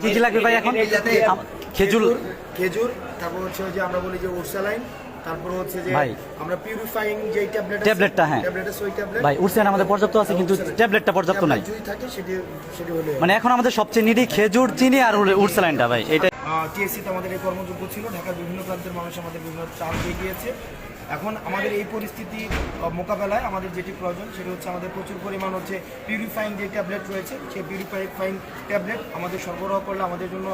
কি কি লাগবে ভাই এখন? খেজুর। খেজুর তারপর হচ্ছে যে আমরা বলি যে ওরসালাইন তারপর হচ্ছে যে ভাই। আমরা পিউরিফাইং যে ট্যাবলেট ট্যাবলেটটা, হ্যাঁ। ট্যাবলেটটা ট্যাবলেট ভাই উঠছেন আমাদের পর্যাপ্ত আছে কিন্তু ট্যাবলেটটা পর্যাপ্ত নাই। যদি থাকে সেটি সেটি হলো মানে এখন আমাদের সবচেয়ে নিডি খেজুর চিনি আর উড়সালাইনটা ভাই এটা টিএসসিতে আমাদের এই কর্মযোগ্য ছিল। ঢাকার বিভিন্ন প্রান্তের মানুষ আমাদের বিভিন্ন চাপ দিয়ে গিয়েছে। এখন আমাদের এই পরিস্থিতি মোকাবেলায় আমাদের যেটি প্রয়োজন, সেটি হচ্ছে আমাদের প্রচুর পরিমাণ হচ্ছে পিউরিফাইং যে ট্যাবলেট রয়েছে, সেই পিউরিফাইং ট্যাবলেট আমাদের সরবরাহ করলে আমাদের জন্য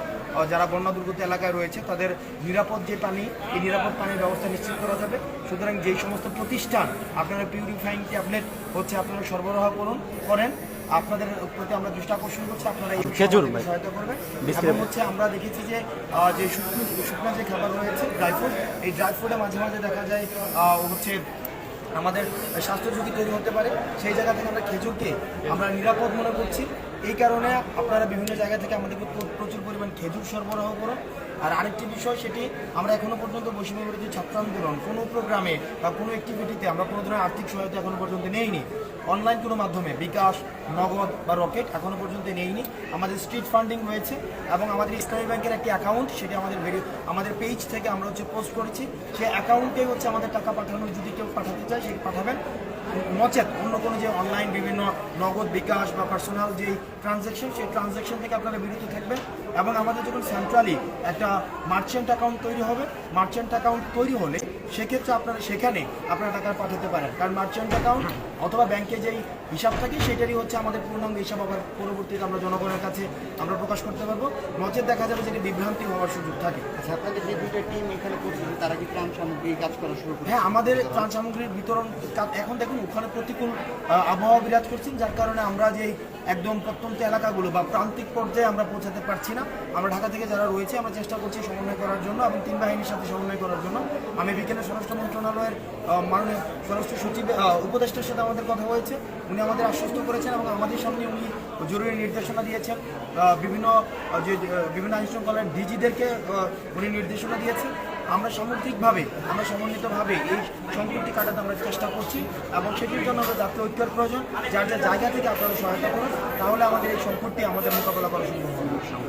যারা বন্যা দুর্গত এলাকায় রয়েছে, তাদের নিরাপদ যে পানি, এই নিরাপদ পানির ব্যবস্থা নিশ্চিত করা যাবে। সুতরাং যেই সমস্ত প্রতিষ্ঠান আপনারা পিউরিফাইং ট্যাবলেট হচ্ছে আপনারা সরবরাহ করুন, করেন আপনাদের প্রতি আমরা দৃষ্টি আকর্ষণ করছি আপনারা এই খেজুর সহায়তা করবেন। এবং হচ্ছে আমরা দেখেছি যে আহ, যে শুকনো শুকনো যে খাবার রয়েছে ড্রাই ফ্রুট এই ড্রাই ফ্রুটে মাঝে মাঝে দেখা যায় আহ, হচ্ছে আমাদের স্বাস্থ্য ঝুঁকি তৈরি হতে পারে। সেই জায়গা থেকে আমরা খেজুরকে আমরা নিরাপদ মনে করছি। এই কারণে আপনারা বিভিন্ন জায়গা থেকে আমাদেরকে প্রচুর পরিমাণ খেজুর সরবরাহ করুন। আর আরেকটি বিষয় সেটি, আমরা এখনও পর্যন্ত বৈষম্য বিরোধী ছাত্র আন্দোলন কোনো প্রোগ্রামে বা কোনো অ্যাক্টিভিটিতে আমরা কোনো ধরনের আর্থিক সহায়তা এখনও পর্যন্ত নেইনি। অনলাইন কোনো মাধ্যমে, বিকাশ, নগদ বা রকেট এখনও পর্যন্ত নেইনি। আমাদের স্ট্রিট ফান্ডিং রয়েছে এবং আমাদের ইসলামী ব্যাংকের একটি অ্যাকাউন্ট সেটি আমাদের আমাদের পেজ থেকে আমরা হচ্ছে পোস্ট করেছি। সেই অ্যাকাউন্টে হচ্ছে আমাদের টাকা পাঠানোর যদি কেউ পাঠাতে চায় সেটি পাঠাবেন। নচেত অন্য কোনো যে অনলাইন বিভিন্ন নগদ বিকাশ বা পার্সোনাল যে ট্রানজ্যাকশন সেই ট্রানজ্যাকশন থেকে আপনারা বিরত থাকবেন এবং আমাদের যখন সেন্ট্রালি একটা মার্চেন্ট অ্যাকাউন্ট তৈরি হবে মার্চেন্ট অ্যাকাউন্ট তৈরি হলে সেক্ষেত্রে আপনারা সেখানে আপনারা টাকা পাঠাতে পারেন। কারণ মার্চেন্ট অ্যাকাউন্ট অথবা ব্যাংকে যেই হিসাব থাকে সেটারই হচ্ছে আমাদের পূর্ণাঙ্গ হিসাব আবার পরবর্তীতে আমরা জনগণের কাছে আমরা প্রকাশ করতে পারব। নচেত দেখা যাবে যে এটি বিভ্রান্তি হওয়ার সুযোগ থাকে। আচ্ছা আপনাদের যে দুইটা টিম এখানে পৌঁছেছে তারা কি ত্রাণ সামগ্রী কাজ করা শুরু করে হ্যাঁ আমাদের ত্রাণ সামগ্রীর বিতরণ এখন দেখুন ওখানে প্রতিকূল আবহাওয়া বিরাজ করছেন যার কারণে আমরা যে একদম প্রত্যন্ত এলাকাগুলো বা প্রান্তিক পর্যায়ে আমরা পৌঁছাতে পারছি না। আমরা ঢাকা থেকে যারা রয়েছে আমরা চেষ্টা করছি সমন্বয় করার জন্য এবং তিন বাহিনীর সাথে সমন্বয় করার জন্য। আমি বিকেলে স্বরাষ্ট্র মন্ত্রণালয়ের মাননীয় স্বরাষ্ট্র সচিব উপদেষ্টার সাথে আমাদের কথা হয়েছে। উনি আমাদের আশ্বস্ত করেছেন এবং আমাদের সামনে উনি জরুরি নির্দেশনা দিয়েছেন। বিভিন্ন যে বিভিন্ন আইন শৃঙ্খলার ডিজিদেরকে উনি নির্দেশনা দিয়েছেন। আমরা সামগ্রিকভাবে, আমরা সমন্বিতভাবে এই সংকটটি কাটাতে আমরা চেষ্টা করছি এবং সেটির জন্য আমাদের জাতীয় ঐক্যের প্রয়োজন। যার যার জায়গা থেকে আপনারা সহায়তা করুন, তাহলে আমাদের এই সংকটটি আমাদের মোকাবেলা করা সম্ভব